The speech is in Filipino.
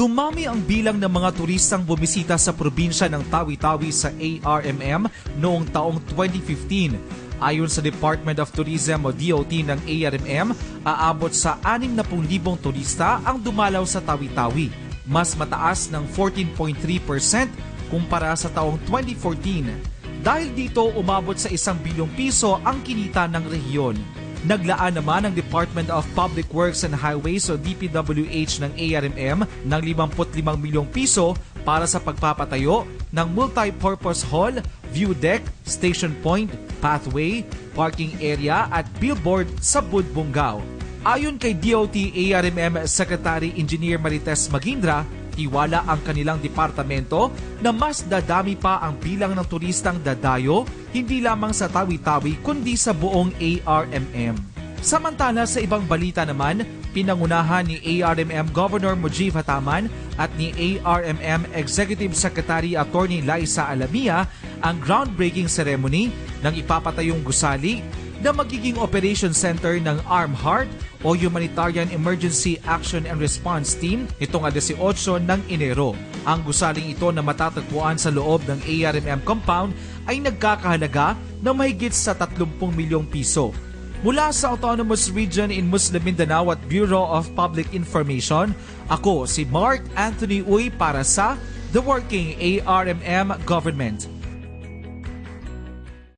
Dumami ang bilang ng mga turistang bumisita sa probinsya ng Tawi-Tawi sa ARMM noong taong 2015. Ayon sa Department of Tourism o DOT ng ARMM, aabot sa 60,000 turista ang dumalaw sa Tawi-Tawi. Mas mataas ng 14.3% kumpara sa taong 2014. Dahil dito, umabot sa isang bilyong piso ang kinita ng rehiyon. Naglaan naman ang Department of Public Works and Highways o DPWH ng ARMM ng 55 milyong piso para sa pagpapatayo ng multi-purpose hall, view deck, station point, pathway, parking area at billboard sa Budbungao. Ayon kay DOT ARMM Secretary Engineer Marites Magindra, tiwala ang kanilang departamento na mas dadami pa ang bilang ng turistang dadayo hindi lamang sa Tawi-Tawi kundi sa buong ARMM. Samantala sa ibang balita naman, pinangunahan ni ARMM Governor Mujib Hataman at ni ARMM Executive Secretary Attorney Liza Alamia ang groundbreaking ceremony ng ipapatayong gusali na magiging operation center ng Arm Heart o Humanitarian Emergency Action and Response Team itong 18 ng Enero. Ang gusaling ito na matatagpuan sa loob ng ARMM compound ay nagkakahalaga ng mahigit sa 30 milyong piso. Mula sa Autonomous Region in Muslim Mindanao at Bureau of Public Information, ako si Mark Anthony Uy para sa The Working ARMM Government.